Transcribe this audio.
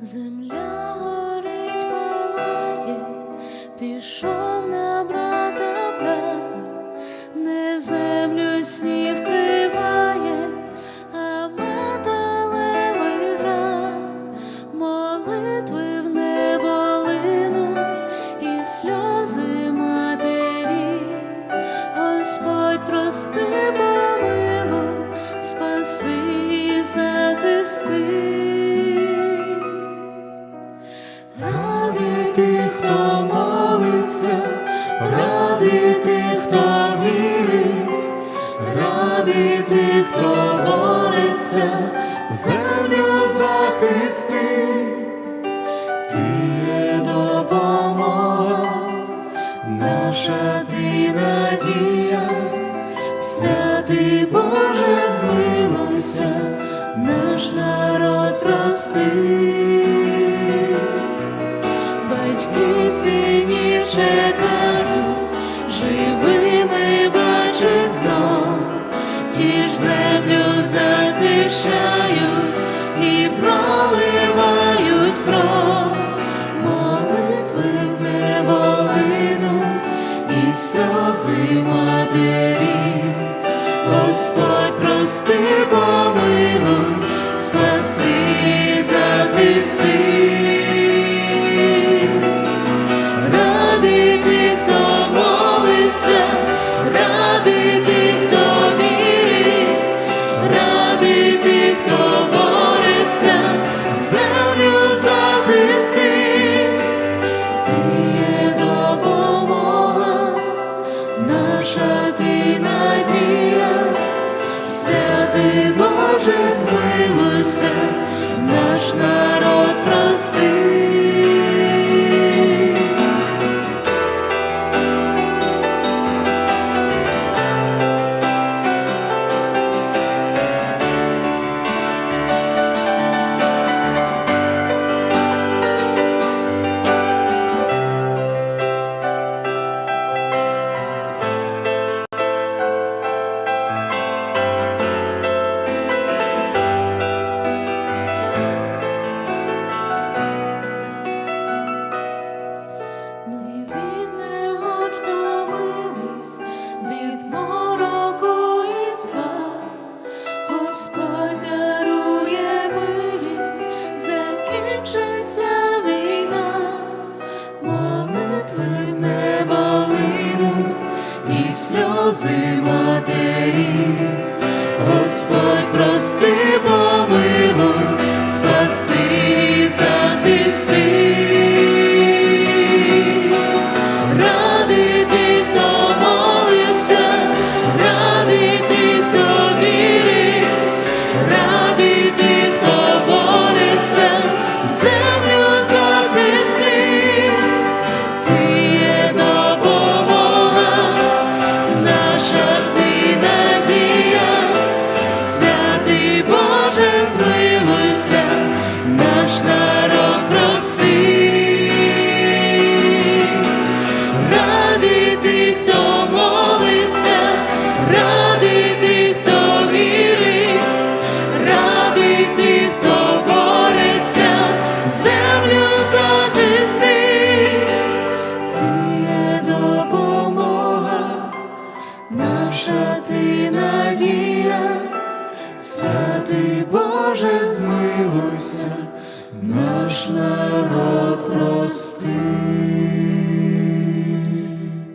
Земля горить, палає, пішов хто молиться, ради тих, хто вірить, ради тих, хто бореться, землю захисти, ти є допомога, наша ти надія, святий Боже, змилуйся, наш народ прости. Батьки синів чекають, живими бачать знов, ті ж землю захищають і проливають кров, молитви в небо і сльози матері, Господь прости, змилуйся, наш народ прости. Сльози матері. Господь прости, помилуй, Боже, змилуйся, наш народ прости.